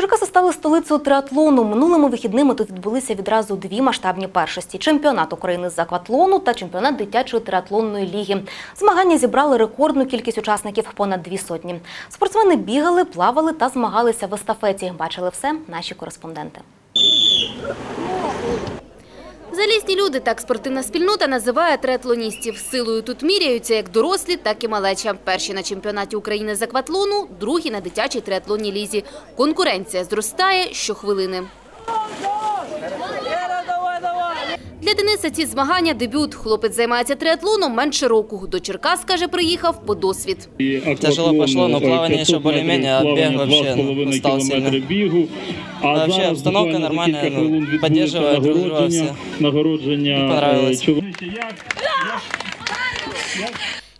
Черкаси стали столицею триатлону. Минулими вихідними тут відбулися відразу дві масштабні першості: чемпіонат України з акватлону та чемпіонат дитячої триатлонної ліги. Змагання зібрали рекордну кількість учасників понад дві сотні. Спортсмени бігали, плавали та змагалися в естафеті. Бачили все наші кореспонденти. Залізні люди, так спортивна спільнота називає триатлоністів. Силою тут міряються як дорослі, так і малеча. Перші на чемпіонаті України з акватлону, другі на дитячій триатлонній лізі. Конкуренція зростає щохвилини. Для Дениса ці змагання – дебют. Хлопець займається триатлоном менше року. До Черкас, каже, приїхав по досвід. Тяжело пошло, но плавание еще более-менее, а бег вообще устал сильно. Бігу. А зараз обстановка кілька ну, друга нагородження, нагородження е, чоловічі. Як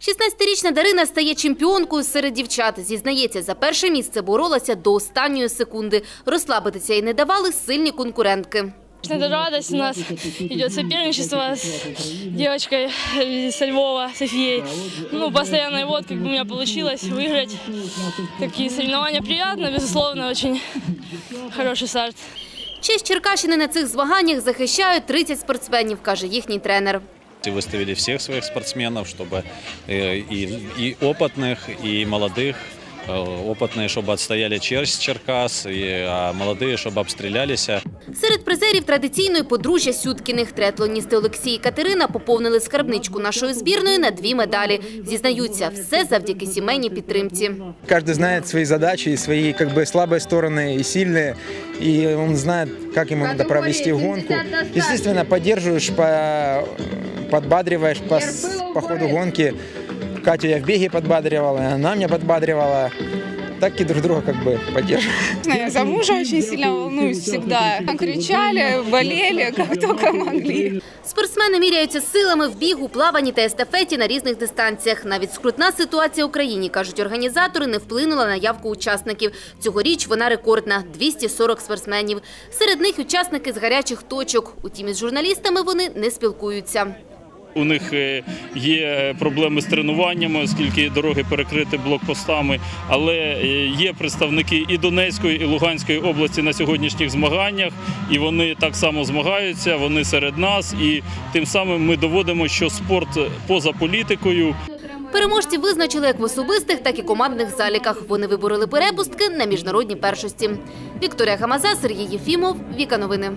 16-річна Дарина стає чемпіонкою серед дівчат. Зізнається, за перше місце боролася до останньої секунди. Розслабитися їй не давали сильні конкурентки. Это радость. У нас идет соперничество с девочкой э, со Львова, Софией. Ну, постоянно, и вот как бы у меня получилось выиграть. Такие соревнования приятно, безусловно, очень хороший старт. Честь Черкащини на цих змаганнях захищають 30 спортсменів, каже їхній тренер. И выставили всех своих спортсменов, чтобы э, и, и опытных, и молодых. Э, Опытные, чтобы отстояли честь Черкас, и, а молодые, чтобы обстрелялись. Серед призерів традиційної подружжя Сюткіних триатлоністи Олексій і Катерина поповнили скарбничку нашої збірної на дві медалі. Зізнаються, все завдяки сімейній підтримці. Каждый знает свои задачи и свои как бы слабые стороны и сильные, и он знает, как ему надо провести гонку. Естественно, поддерживаешь, по, подбадриваешь по, с- по ходу гонки. Катю я в беге подбадривала, она меня подбадривала. Так и друг друга как бы поддерживаем. Я за мужа очень сильно волнуюсь всегда. Кричали, болели, как только могли. Спортсмени міряються силами в бігу, плаванні та естафеті на різних дистанціях. Навіть скрутна ситуація в Україні, кажуть організатори, не вплинула на явку учасників. Цьогоріч вона рекордна – 240 спортсменів. Серед них учасники з гарячих точок. Утім, із журналістами вони не спілкуються. У них е, є проблеми з тренуваннями, оскільки дороги перекриті блокпостами. Але е, є представники і Донецької, і Луганської області на сьогоднішніх змаганнях, і вони так само змагаються. Вони серед нас, і тим самим ми доводимо, що спорт поза політикою. Переможці визначили як в особистих, так і командних заліках. Вони вибороли перепустки на міжнародні першості. Вікторія Хамаза, Сергій Єфімов, Віка Новини.